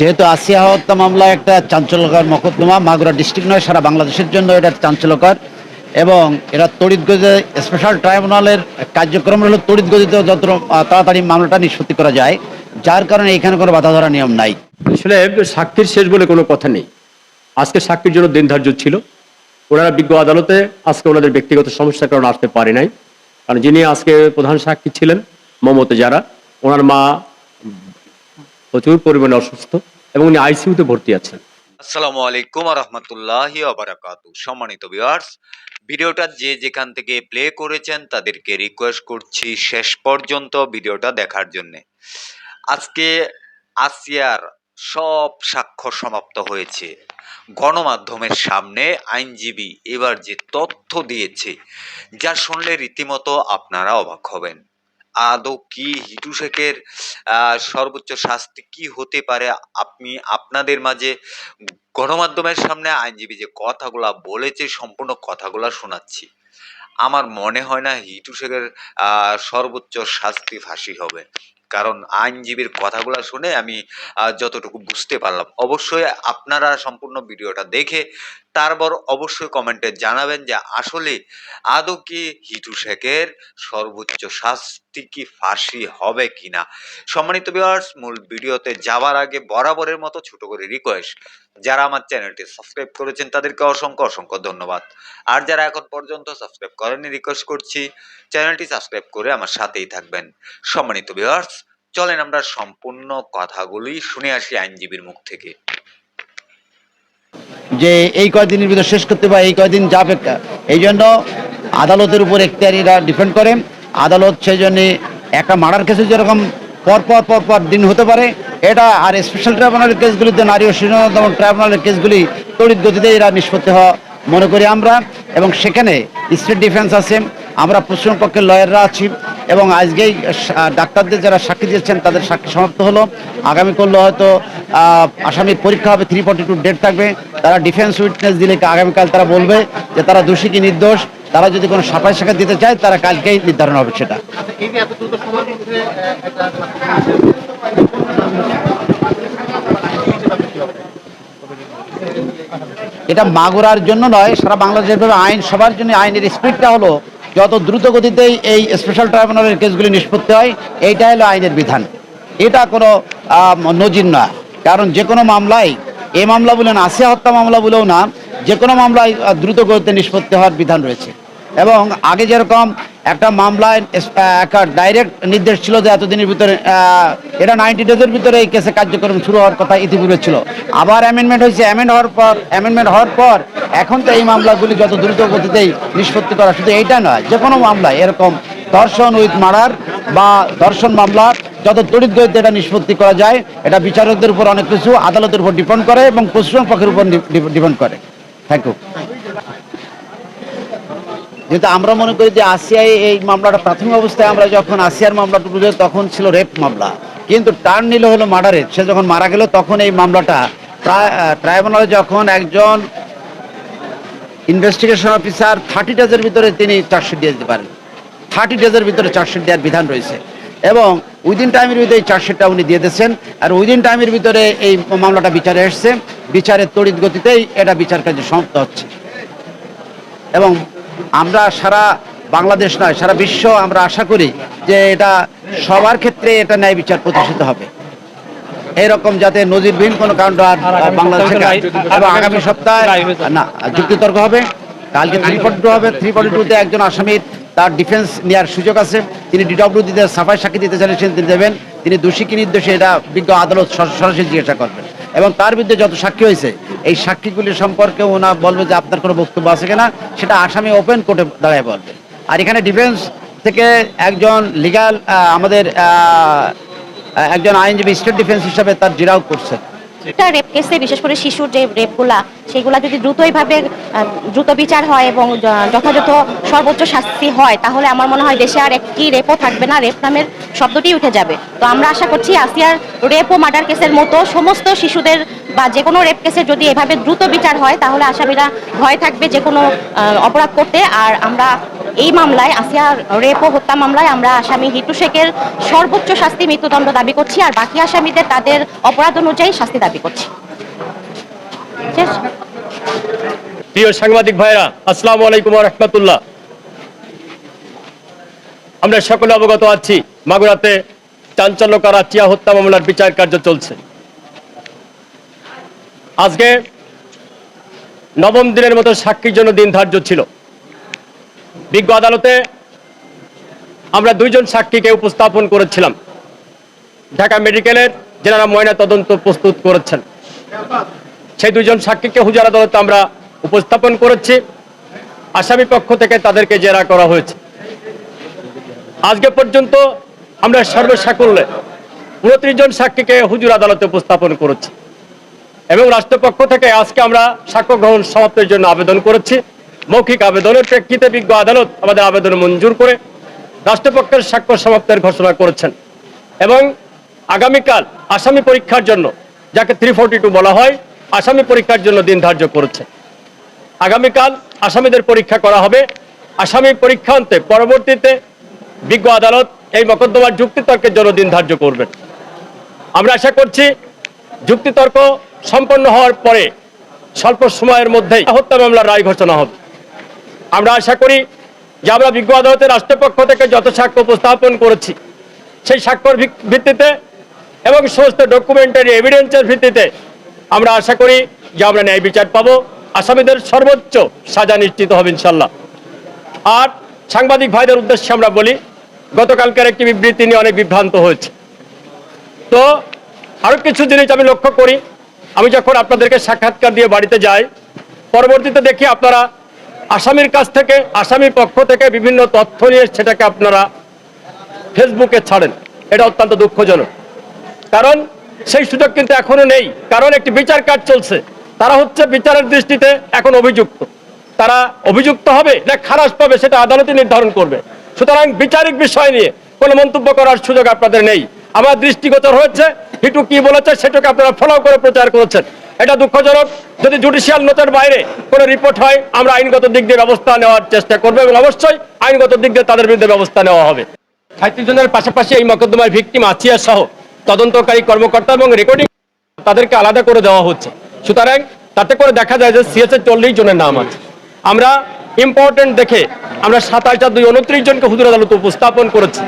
যেহেতু আসিয়া হত্যা মামলা একটা চাঞ্চল্যকর মকদ্দমা, মাগুরা ডিস্ট্রিক্ট নয়, সারা বাংলাদেশের জন্য এটা চাঞ্চল্যকর। এবং এরা তড়িৎ গতিতে স্পেশাল ট্রাইব্যুনালের কার্যক্রম হলো তড়িৎ গতিতে যত তাড়াতাড়ি মামলাটা নিষ্পত্তি করা যায়, যার কারণে এখানে কোনো বাধা ধরা নিয়ম নাই। আসলে সাক্ষীর শেষ বলে কোনো কথা নেই। আজকে সাক্ষীর জন্য দিন ধার্য ছিল। ওনারা বিজ্ঞ আদালতে আজকে ওনাদের ব্যক্তিগত সমস্যার কারণে আসতে পারে নাই। কারণ যিনি আজকে প্রধান সাক্ষী ছিলেন, মমতে যারা, ওনার মা প্রচুর পরিমাণে অসুস্থ এবং উনি আইসিইউতে ভর্তি আছেন। আসসালামু আলাইকুম রহমতুল্লাহি আবরাকাতু সম্মানিত ভিউয়ার্স, ভিডিওটা যে যেখান থেকে প্লে করেছেন তাদেরকে রিকোয়েস্ট করছি শেষ পর্যন্ত ভিডিওটা দেখার জন্য। আজকে আসিয়ার সব সাক্ষ্য সমাপ্ত হয়েছে। গণমাধ্যমের সামনে আইনজীবী এবার যে তথ্য দিয়েছে, যা শুনলে রীতিমতো আপনারা অবাক হবেন। আদৌ কি হিটু শেখের সর্বোচ্চ শাস্তি কি হতে পারে? আপনি আপনাদের মাঝে গণমাধ্যমের সামনে আইনজীবী যে কথাগুলা বলেছে, সম্পূর্ণ কথাগুলা শোনাচ্ছি। আমার মনে হয় না হিটু শেখের সর্বোচ্চ শাস্তি ফাঁসি হবে। কারণ আইনজীবীর কথাগুলো শুনে আমি যতটুকু বুঝতে পারলাম। অবশ্যই আপনারা সম্পূর্ণ ভিডিওটা দেখে, তারপর অবশ্যই কমেন্টে জানাবেন যে আসলে আদৌ কি হিটু শেখের সর্বোচ্চ শাস্তি কি ফাঁসি হবে কিনা। সম্মানিত ভিউয়ার্স মূল ভিডিওতে যাওয়ার আগে বরাবরের মতো ছোট করে রিকোয়েস্ট যারা আমার চ্যানেলটি সাবস্ক্রাইব করেছেন তাদেরকে অসংখ্য অসংখ্য ধন্যবাদ। আর যারা এখন পর্যন্ত সাবস্ক্রাইব করেননি, রিকোয়েস্ট করছি চ্যানেলটি সাবস্ক্রাইব করে আমার সাথেই থাকবেন। সম্মানিত ভিউয়ার্স, চলেন আমরা সম্পূর্ণ কথাগুলি শুনে আসি আইনজীবীর মুখ থেকে। যে এই কয়দিনের ভিতর শেষ করতে বা এই কয়দিন যাবে এই জন্য আদালতের উপর এখতিয়ারিরা ডিপেন্ড করে। আদালত সেই জন্যে একটা মার্ডার কেসে যেরকম পর পর পর পর দিন হতে পারে। এটা আর স্পেশাল ট্রাইব্যুনালের কেসগুলিতে নারী ও শিশুতম ট্রাইব্যুনালের কেসগুলি তড়িৎ গতিতে এরা নিষ্পত্তি হওয়া মনে করি আমরা। এবং সেখানে স্টেট ডিফেন্স আছে। আমরা পশ্চিম পক্ষের লয়াররা আছি। এবং আজকেই ডাক্তারদের যারা সাক্ষী দিয়েছেন, তাদের সাক্ষী সমাপ্ত হলো। আগামী করলে হয়তো আসামির পরীক্ষা হবে থ্রি ফর্টি টু ডেট থাকবে। তারা ডিফেন্স উইটনেস দিলে আগামীকাল তারা বলবে যে তারা দোষী কি নির্দোষ। তারা যদি কোনো সাফাই শাখা দিতে চায়, তারা কালকেই নির্ধারণ হবে সেটা। এটা মাগুরার জন্য নয়, সারা বাংলাদেশের ভাবে আইন, সবার জন্য আইনের স্পিডটা হলো যত দ্রুত গতিতেই এই স্পেশাল ট্রাইব্যুনালের কেসগুলি নিষ্পত্তি হয় এইটা হলো আইনের বিধান। এটা কোনো নজির না। কারণ যে কোনো মামলায় এই মামলা বলে না আসিয়া হত্যা মামলা বলেও না, যে কোনো মামলায় দ্রুত গতিতে নিষ্পত্তি হওয়ার বিধান রয়েছে। এবং আগে যেরকম একটা মামলায় একটা ডাইরেক্ট নির্দেশ ছিল যে এতদিনের ভিতরে এটা নাইনটি ডেজের ভিতরে এই কেসে কার্যক্রম শুরু হওয়ার কথা ইতিপূর্বে ছিল। আবার অ্যামেন্ডমেন্ট হয়েছে অ্যামেন্ড হওয়ার পর অ্যামেন্ডমেন্ট হওয়ার পর এখন তো এই মামলাগুলি যত দ্রুত গতিতেই নিষ্পত্তি করা শুধু এইটা নয়, যে কোনো মামলায় এরকম ধর্ষণ উইথ মার্ডার বা ধর্ষণ মামলা যত তড়িৎ এটা নিষ্পত্তি করা যায়, এটা বিচারকদের উপর অনেক কিছু আদালতের উপর ডিপেন্ড করে এবং প্রশাসন পক্ষের উপর ডিপেন্ড করে। থ্যাংক ইউ যেহেতু আমরা মনে করি যে আসিয়ায় এই মামলাটা প্রাথমিক অবস্থায় আমরা যখন আসিয়ার মামলাটা বুঝে তখন ছিল রেপ মামলা। কিন্তু টার্ন নিল হলো মার্ডারের। সে যখন মারা গেল, তখন এই মামলাটা ট্রাইব্যুনালে যখন একজন ইনভেস্টিগেশন অফিসার থার্টি ডেজের ভিতরে তিনি চার্জশিট দিয়ে দিতে পারেন। থার্টি ডেজের ভিতরে চার্জশিট দেওয়ার বিধান রয়েছে। এবং উইদিন টাইমের ভিতরে এই চার্জশিটটা উনি দিয়ে দিয়েছেন। আর উইদিন টাইমের ভিতরে এই মামলাটা বিচারে এসছে। বিচারের তড়িৎ গতিতেই এটা বিচার কার্য সমাপ্ত হচ্ছে। এবং আমরা সারা বাংলাদেশ নয় সারা বিশ্ব আমরা আশা করি যে এটা সবার ক্ষেত্রে এটা ন্যায় বিচার প্রতিষ্ঠিত হবে। এরকম যাতে নজিরবিহীন কোনো কাণ্ড আর বাংলাদেশে এবং আগামী সপ্তাহে না যুক্তিতর্ক হবে। কালকে থ্রি ফর্টি টু হবে। থ্রি ফর্টি টুতে একজন আসামির তার ডিফেন্স নেওয়ার সুযোগ আছে। তিনি ডিডব্লিউ দিতে সাফাই সাক্ষী দিতে চাইছেন তিনি দেবেন। তিনি দোষী কি নির্দোষী এটা বিজ্ঞ আদালত সরাসরি জিজ্ঞাসা করবেন। এবং তার বিরুদ্ধে যত সাক্ষী হয়েছে, এই সাক্ষীগুলি সম্পর্কে ওনা বলবে যে আপনার কোনো বক্তব্য আছে কিনা, সেটা আসামি ওপেন কোর্টে দাঁড়ায় বলবে। আর এখানে ডিফেন্স থেকে একজন লিগাল আমাদের একজন আইনজীবী স্টেট ডিফেন্স হিসাবে তার জিরাও করছেন একটা রেপ কেসে বিশেষ করে শিশুর যে রেপগুলা সেইগুলা যদি দ্রুতইভাবে দ্রুত বিচার হয় এবং যথাযথ সর্বোচ্চ শাস্তি হয়, তাহলে আমার মনে হয় দেশে আর একটি রেপও থাকবে না। রেপ নামের শব্দটি উঠে যাবে। তো আমরা আশা করছি আসিয়ার রেপ ও মার্ডার কেসের মতো সমস্ত শিশুদের বা যে কোনো রেপ কেসে যদি এভাবে দ্রুত বিচার হয়, তাহলে আসামিরা ভয় থাকবে যে কোনো অপরাধ করতে। আর আমরা এই মামলায় আসিয়ার রেপ ও হত্যা মামলায় আমরা আসামি হিটু শেখের সর্বোচ্চ শাস্তি মৃত্যুদণ্ড দাবি করছি, আর বাকি আসামিদের তাদের অপরাধ অনুযায়ী শাস্তি দাবি করছি। প্রিয় সাংবাদিক ভাইরা আসসালামু আলাইকুম রহমতুল্লাহ। আমরা সকলে অবগত আছি, মাগুরাতে চাঞ্চল্যকর চিয়া হত্যা মামলার বিচার কার্য চলছে। আজকে নবম দিনের মতো সাক্ষীর জন্য দিন ধার্য ছিল। বিজ্ঞ আদালতে আমরা দুইজন সাক্ষীকে উপস্থাপন করেছিলাম। ঢাকা মেডিকেলের যেনারা ময়না তদন্ত প্রস্তুত করেছেন। সেই দুজন সাক্ষীকে হুজার আদালতে আমরা উপস্থাপন করেছি। আসামি পক্ষ থেকে তাদেরকে জেরা করা হয়েছে। আজকে পর্যন্ত আমরা সর্বসাকুল্যে উনত্রিশ জন সাক্ষীকে হুজুর আদালতে উপস্থাপন করেছি। এবং রাষ্ট্রপক্ষ থেকে আজকে আমরা সাক্ষ্য গ্রহণ সমাপ্তের জন্য আবেদন করেছি। মৌখিক আবেদনের প্রেক্ষিতে বিজ্ঞ আদালত আমাদের আবেদন মঞ্জুর করে রাষ্ট্রপক্ষের সাক্ষ্য সমাপ্তের ঘোষণা করেছেন এবং আগামীকাল আসামি পরীক্ষার জন্য, যাকে থ্রি বলা হয়, আসামি পরীক্ষার জন্য দিন ধার্য করেছে। আগামীকাল আসামিদের পরীক্ষা করা হবে। আসামি পরীক্ষান্তে পরবর্তীতে বিজ্ঞ আদালত এই মকদ্দমার যুক্তিতর্কের জন্য দিন ধার্য করবেন। আমরা আশা করছি যুক্তিতর্ক সম্পন্ন হওয়ার পরে স্বল্প সময়ের মধ্যেই হত্যা মামলার রায় ঘোষণা হবে। আমরা আশা করি যে আমরা বিজ্ঞ আদালতের রাষ্ট্রপক্ষ থেকে যত সাক্ষ্য উপস্থাপন করেছি, সেই ভিক- ভিত্তিতে এবং সমস্ত ডকুমেন্টারি এভিডেন্সের ভিত্তিতে আমরা আশা করি যে আমরা ন্যায় বিচার পাবো। আসামিদের সর্বোচ্চ সাজা নিশ্চিত হবে ইনশাল্লাহ আর সাংবাদিক ভাইদের উদ্দেশ্যে আমরা বলি, গতকালকার একটি বিবৃতি নিয়ে অনেক বিভ্রান্ত হয়েছে। তো আরও কিছু জিনিস আমি লক্ষ্য করি। আমি যখন আপনাদেরকে সাক্ষাৎকার দিয়ে বাড়িতে যাই, পরবর্তীতে দেখি আপনারা আসামির কাছ থেকে, আসামির পক্ষ থেকে বিভিন্ন তথ্য নিয়ে সেটাকে আপনারা ফেসবুকে ছাড়েন। এটা অত্যন্ত দুঃখজনক। কারণ সেই সুযোগ কিন্তু এখনও নেই। কারণ একটি বিচার কাজ চলছে। তারা হচ্ছে বিচারের দৃষ্টিতে এখন অভিযুক্ত। তারা অভিযুক্ত হবে না খারাপ পাবে সেটা আদালতে নির্ধারণ করবে। সুতরাং বিচারিক বিষয় নিয়ে কোনো মন্তব্য করার সুযোগ আপনাদের নেই। আমার দৃষ্টিগোচর হয়েছে, হিটু কি বলেছে সেটাকে আপনারা ফলো করে প্রচার করেছেন। এটা দুঃখজনক, যদি জুডিশিয়াল নোটের বাইরে কোনো রিপোর্ট হয়, আমরা আইনগত দিক দিয়ে ব্যবস্থা নেওয়ার চেষ্টা করব এবং অবশ্যই আইনগত দিক দিয়ে তাদের বিরুদ্ধে ব্যবস্থা নেওয়া হবে। সাঁত্রিশ জনের পাশাপাশি এই মকদ্দমার ভিকটিম আছিয়া সহ তদন্তকারী কর্মকর্তা এবং রেকর্ডিং তাদেরকে আলাদা করে দেওয়া হচ্ছে। সুতরাং তাতে করে দেখা যায় যে সিএস এর চল্লিশ জনের নাম আছে। আমরা ইম্পর্টেন্ট দেখে আমরা সাতাশ আর দুই উনত্রিশ জনকে হুজুর আদালতে উপস্থাপন করেছি।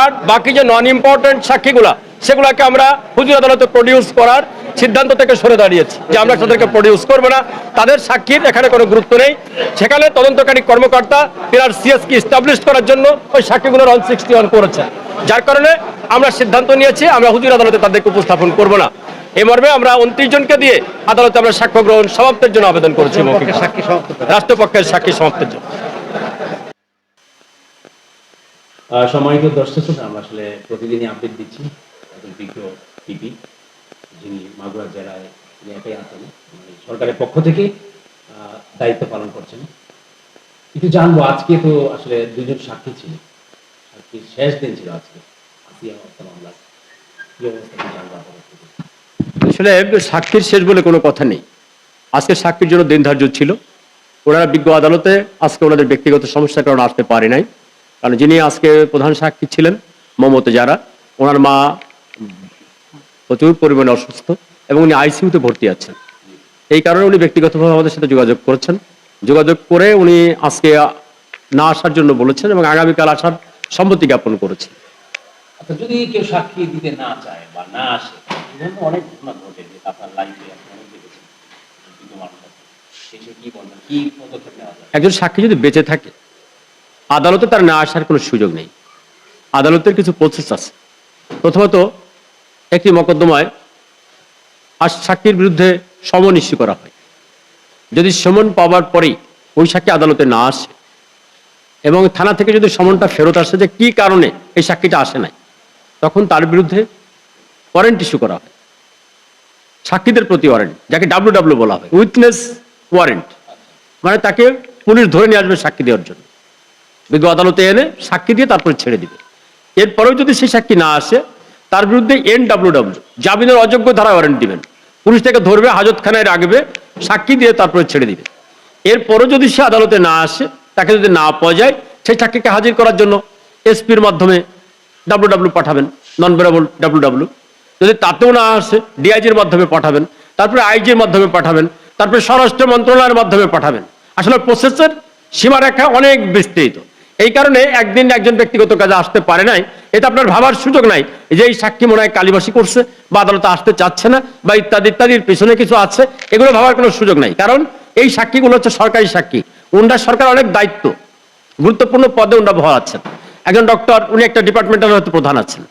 আর বাকি যে নন ইম্পর্টেন্ট সাক্ষীগুলা সেগুলাকে আমরা হুজুর আদালতে প্রডিউস করার সিদ্ধান্ত থেকে সরে দাঁড়িয়েছি যে আমরা তাদেরকে প্রডিউস করব না। তাদের সাক্ষীর এখানে কোনো গুরুত্ব নেই। সেখানে তদন্তকারী কর্মকর্তা তিনার সিএস কি স্টাবলিশ করার জন্য ওই সাক্ষীগুলোর অন সিক্সটি ওয়ান করেছেন যার কারণে আমরা সিদ্ধান্ত নিয়েছি আমরা হুজুর আদালতে তাদেরকে উপস্থাপন করব না। এই মর্মে আমরা উনত্রিশ জনকে দিয়ে আদালতে আমরা সাক্ষ্য গ্রহণ সমাপ্তের জন্য আবেদন করেছি রাষ্ট্রপক্ষের সাক্ষী সমাপ্তের জন্য। সম্মানিত দর্শক শ্রোতা, আমরা আসলে প্রতিদিনই আপডেট দিচ্ছি। একজন বিজ্ঞ পিপি যিনি মাগুরা জেলায় একাই আছেন মানে সরকারের পক্ষ থেকে দায়িত্ব পালন করছেন। কিন্তু জানব আজকে তো আসলে দুজন সাক্ষী ছিল। সাক্ষীর শেষ দিন ছিল আজকে আসিয়া হত্যা মামলা। কি অবস্থা জানব আসলে সাক্ষীর শেষ বলে কোনো কথা নেই। আজকে সাক্ষীর জন্য দিন ধার্য ছিল। ওনারা বিজ্ঞ আদালতে আজকে ওনাদের ব্যক্তিগত সমস্যার কারণে আসতে পারে নাই। কারণ যিনি আজকে প্রধান সাক্ষী ছিলেন মমতা যারা ওনার মা প্রচুর পরিমাণে অসুস্থ এবং উনি আইসিইউতে ভর্তি আছেন। এই কারণে উনি ব্যক্তিগতভাবে আমাদের সাথে যোগাযোগ করেছেন। যোগাযোগ করে উনি আজকে না আসার জন্য বলেছেন এবং আগামীকাল আসার সম্মতি জ্ঞাপন করেছেন। আচ্ছা যদি কেউ সাক্ষী দিতে না চায় বা না আসে অনেক ঘটনা ঘটে যে আপনার লাইফে একজন সাক্ষী যদি বেঁচে থাকে আদালতে তার না আসার কোনো সুযোগ নেই। আদালতের কিছু প্রসেস আছে। প্রথমত, একটি মকদ্দমায় আর সাক্ষীর বিরুদ্ধে সমন ইস্যু করা হয়। যদি সমন পাওয়ার পরেই ওই সাক্ষী আদালতে না আসে এবং থানা থেকে যদি সমনটা ফেরত আসে যে কি কারণে এই সাক্ষীটা আসে নাই, তখন তার বিরুদ্ধে ওয়ারেন্ট ইস্যু করা হয়। সাক্ষীদের প্রতি ওয়ারেন্ট যাকে ডাব্লিউ ডাব্লিউ বলা হয় উইটনেস ওয়ারেন্ট মানে তাকে পুলিশ ধরে নিয়ে আসবে সাক্ষী দেওয়ার জন্য। বিজ্ঞ আদালতে এনে সাক্ষী দিয়ে তারপরে ছেড়ে দিবে। এরপরেও যদি সেই সাক্ষী না আসে, তার বিরুদ্ধে এন ডাব্লিউ ডাব্লিউ জামিনের অযোগ্য ধারা ওয়ারেন্ট দিবেন। পুলিশ তাকে ধরবে, হাজতখানায় রাখবে, সাক্ষী দিয়ে তারপরে ছেড়ে দিবে। এরপরও যদি সে আদালতে না আসে, তাকে যদি না পাওয়া যায়, সেই সাক্ষীকে হাজির করার জন্য এসপির মাধ্যমে ডাব্লু ডাব্লু পাঠাবেন নন বেরাবল ডাব্লু ডাব্লু যদি তাতেও না আসে ডিআইজির মাধ্যমে পাঠাবেন, তারপরে আইজির মাধ্যমে পাঠাবেন, তারপরে স্বরাষ্ট্র মন্ত্রণালয়ের মাধ্যমে পাঠাবেন। আসলে প্রসেসের সীমারেখা অনেক বিস্তৃত। এই কারণে একদিন একজন ব্যক্তিগত কাজে আসতে পারে নাই। এটা আপনার ভাবার সুযোগ নাই। যে এই সাক্ষী মনে হয় কালিবাসী করছে, বা আদালতে আসতে চাচ্ছে না, বা ইত্যাদি ইত্যাদির পেছনে কিছু আছে, এগুলো ভাবার কোনো সুযোগ নাই। কারণ এই সাক্ষীগুলো হচ্ছে সরকারি সাক্ষী। উনরা সরকার অনেক দায়িত্ব। গুরুত্বপূর্ণ পদে উনরা ভর আছেন। একজন ডক্টর, উনি একটা ডিপার্টমেন্টের হয়তো প্রধান আছেন।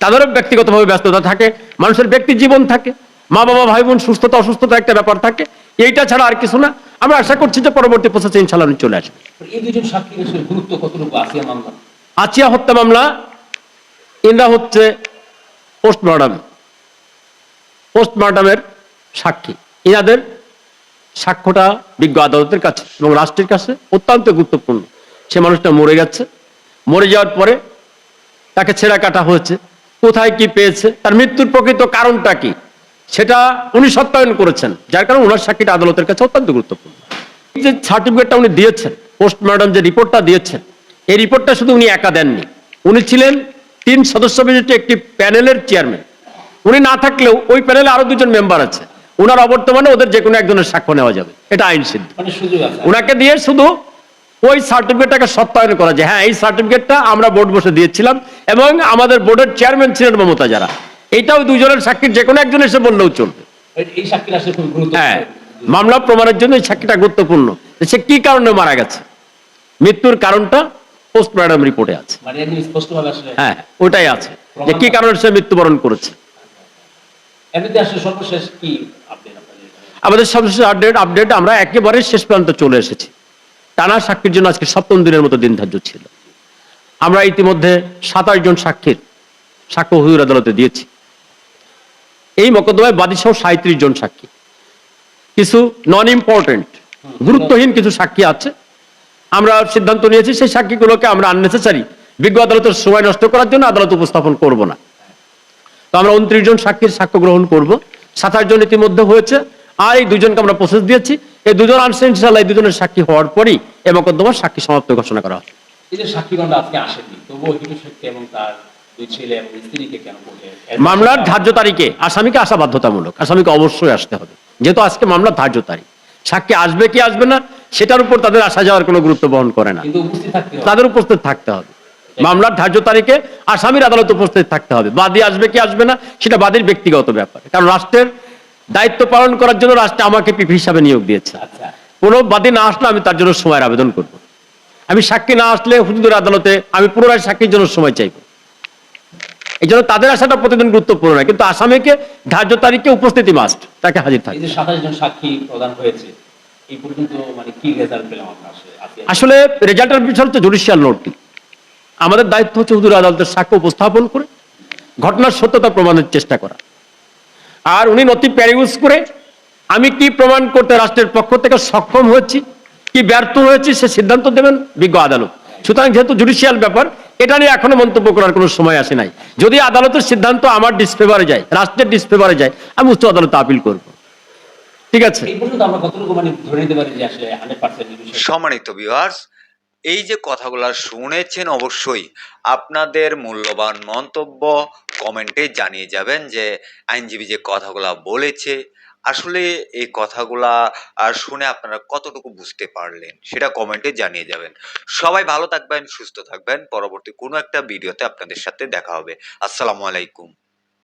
তাদেরও ব্যক্তিগতভাবে ব্যস্ততা থাকে, মানুষের ব্যক্তি জীবন থাকে মা বাবা ভাই বোন সুস্থতা, অসুস্থতা একটা ব্যাপার থাকে। এইটা ছাড়া আর কিছু না। আমরা আশা করছি যে পরবর্তী প্রসেসে ইনশাল্লাহ উনি চলে আসবে এই দুজন সাক্ষীর গুরুত্ব কতটুকু? আসিয়া মামলা? আচিয়া হত্যা মামলা ইনরা হচ্ছে পোস্টমর্টম পোস্টমর্টমের সাক্ষী। এনাদের সাক্ষ্যটা বিজ্ঞ আদালতের কাছে এবং রাষ্ট্রের কাছে অত্যন্ত গুরুত্বপূর্ণ। সে মানুষটা মরে গেছে। মরে যাওয়ার পরে তাকে ছেঁড়া কাটা হয়েছে। কোথায় কি পেয়েছে? তার মৃত্যুর প্রকৃত কারণটা কি? সেটা উনি সত্যায়ন করেছেন যার কারণে ওনার সাক্ষীটা আদালতের কাছে অত্যন্ত গুরুত্বপূর্ণ। এই যে সার্টিফিকেটটা উনি দিয়েছেন পোস্টমর্টম যে রিপোর্টটা দিয়েছেন এই রিপোর্টটা শুধু উনি একা দেননি। উনি ছিলেন তিন সদস্য বিশিষ্ট একটি প্যানেলের চেয়ারম্যান। উনি না থাকলেও ওই প্যানেলে আরও দুজন মেম্বার আছে। ওনার অবর্তমানে ওদের যে কোনো একজনের সাক্ষ্য নেওয়া যাবে। এটা আইন সিদ্ধ। মানে ওনাকে দিয়ে শুধু ওই সার্টিফিকেটটাকে সত্যায়ন করা যায়। হ্যাঁ এই সার্টিফিকেটটা আমরা বোর্ড বসে দিয়েছিলাম এবং আমাদের বোর্ডের চেয়ারম্যান ছিলেন মমতা যারা। এইটাও দুজনের সাক্ষীর যে কোনো একজন এসে বললেও চলবে। হ্যাঁ মামলা প্রমাণের জন্য এই সাক্ষীটা গুরুত্বপূর্ণ। সে কি কারণে মারা গেছে? মৃত্যুর কারণটা পোস্টমর্টম রিপোর্টে আছে। মানে হ্যাঁ ওটাই আছে। যে কি কারণে সে মৃত্যুবরণ করেছে। আমাদের সর্বশেষ আপডেট আপডেট আমরা একেবারে শেষ পর্যন্ত চলে এসেছি। টানা সাক্ষীর জন্য আজকে সপ্তম দিনের মতো দিন ধার্য ছিল। আমরা ইতিমধ্যে সাতাশ জন সাক্ষীর সাক্ষ্য হুজুর আদালতে দিয়েছি। এই মকদ্দমায় বাদীসহ সাঁত্রিশ জন সাক্ষী। কিছু নন ইম্পর্টেন্ট গুরুত্বহীন কিছু সাক্ষী আছে। আমরা সিদ্ধান্ত নিয়েছি সেই সাক্ষীগুলোকে আমরা আননেসেসারি বিজ্ঞ আদালতের সময় নষ্ট করার জন্য আদালত উপস্থাপন করব না। তো আমরা উনত্রিশ জন সাক্ষীর সাক্ষ্য গ্রহণ করব। সাতাশ জন ইতিমধ্যে হয়েছে। আর এই দুজনকে আমরা প্রসেস দিয়েছি। এই দুজন আনছেন ইনশাল্লাহ এই দুজনের সাক্ষী হওয়ার পরই এ মকদ্দমার সাক্ষী সমাপ্ত ঘোষণা করা হবে। এই যে সাক্ষীগণরা আজকে আসেনি তবুও হিটু শেখকে এবং তার মামলার ধার্য তারিখে আসামিকে আসা বাধ্যতামূলক। আসামিকে অবশ্যই আসতে হবে। যেহেতু আজকে মামলার ধার্য তারিখ। সাক্ষী আসবে কি আসবে না সেটার উপর তাদের আসা যাওয়ার কোনো গুরুত্ব বহন করে না। তাদের উপস্থিত থাকতে হবে। মামলার ধার্য তারিখে আসামির আদালত উপস্থিত থাকতে হবে। বাদী আসবে কি আসবে না সেটা বাদীর ব্যক্তিগত ব্যাপার। কারণ রাষ্ট্রের দায়িত্ব পালন করার জন্য রাষ্ট্র আমাকে পিপি হিসাবে নিয়োগ দিয়েছে। আচ্ছা। কোনো বাদী না আসলে আমি তার জন্য সময়ের আবেদন করব। আমি সাক্ষী না আসলে হুজুরের আদালতে আমি পুনরায় সাক্ষীর জন্য সময় চাইব। এই জন্য তাদের আসাটা প্রতিদিন গুরুত্বপূর্ণ কিন্তু আসামিকে ধার্য তারিখে উপস্থিতি মাস্ট তাকে হাজির থাকে সাতাশ জন সাক্ষী প্রদান হয়েছে এই পর্যন্ত মানে কি রেজাল্ট পেলাম আসলে রেজাল্টের বিষয় হচ্ছে জুডিশিয়াল নোটটি আমাদের দায়িত্ব হচ্ছে হুজুর আদালতের সাক্ষ্য উপস্থাপন করে ঘটনার সত্যতা প্রমাণের চেষ্টা করা। আর উনি নথি প্যারিউজ করে আমি কি প্রমাণ করতে রাষ্ট্রের পক্ষ থেকে সক্ষম হয়েছি কি ব্যর্থ হয়েছি সে সিদ্ধান্ত দেবেন বিজ্ঞ আদালত। সুতরাং যেহেতু জুডিশিয়াল ব্যাপার এটা নিয়ে এখনও মন্তব্য করার কোনো সময় আসে নাই। যদি আদালতের সিদ্ধান্ত আমার ডিসফেভারে যায় রাষ্ট্রের ডিসফেভারে যায় আমি উচ্চ আদালতে আপিল করব। ঠিক আছে? এই পর্যন্ত আমরা কতটুকু মানে ধরে নিতে পারি যে আসলে হান্ড্রেড পার্সেন্ট সম্মানিত ভিউয়ার্স এই যে কথাগুলো শুনেছেন অবশ্যই আপনাদের মূল্যবান মন্তব্য কমেন্টে জানিয়ে যাবেন যে আইনজীবী যে কথাগুলা বলেছে আসলে এই কথাগুলা আর শুনে আপনারা কতটুকু বুঝতে পারলেন, সেটা কমেন্টে জানিয়ে যাবেন। সবাই ভালো থাকবেন, সুস্থ থাকবেন। পরবর্তী কোনো একটা ভিডিওতে আপনাদের সাথে দেখা হবে। আসসালামু আলাইকুম।